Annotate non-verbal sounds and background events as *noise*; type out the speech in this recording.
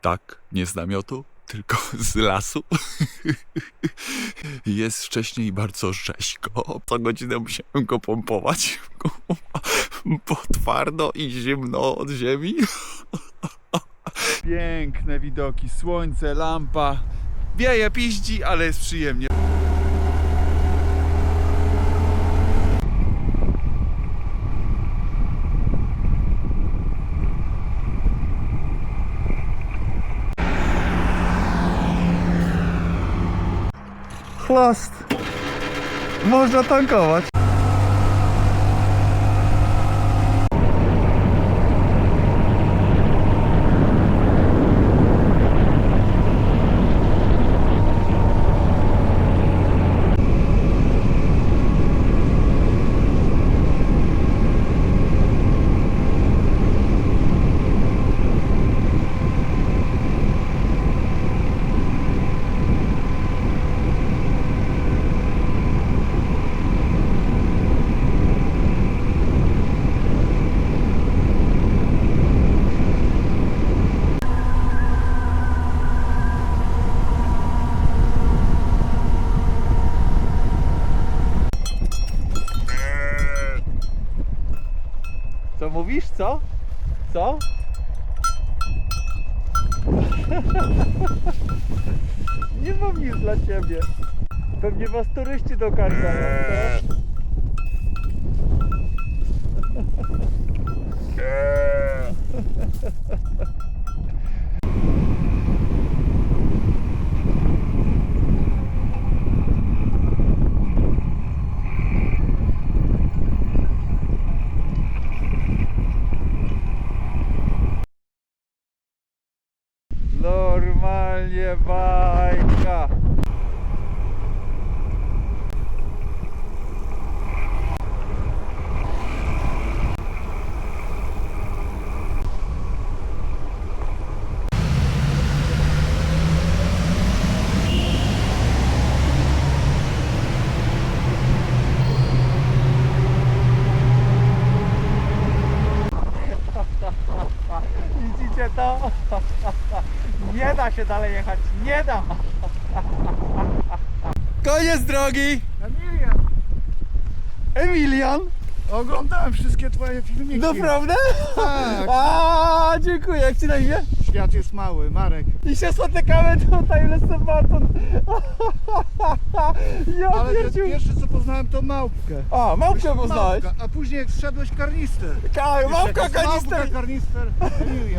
Tak, nie z namiotu, tylko *laughs* z lasu. *laughs* Jest wcześniej bardzo rzeźko. Co godzinę musiałem go pompować, bo twardo i zimno od ziemi. Piękne widoki, słońce, lampa. Wieje, piździ, ale jest przyjemnie. Chlost. Można tankować. Co mówisz? Co? Co? *laughs* Nie mam nic dla ciebie. Pewnie was turyści dokarmiają, co? Normalnie bajka. Widzicie to? Nie da się dalej jechać, nie da! *laughs* Koniec drogi! Emilian, Emilian! oglądałem wszystkie twoje filmiki. Naprawdę? Tak. *laughs* A, dziękuję, jak ci na imię? Świat jest mały, Marek. I się spotykamy tutaj, Lesson Barton. *laughs* Ja Ale pierdziu. pierwsze co poznałem to małpkę. A, małpkę poznałeś? Małpka, a później jak zszedłeś karnister. Ka- Małpka Małpka kanister. karnister. Emilian.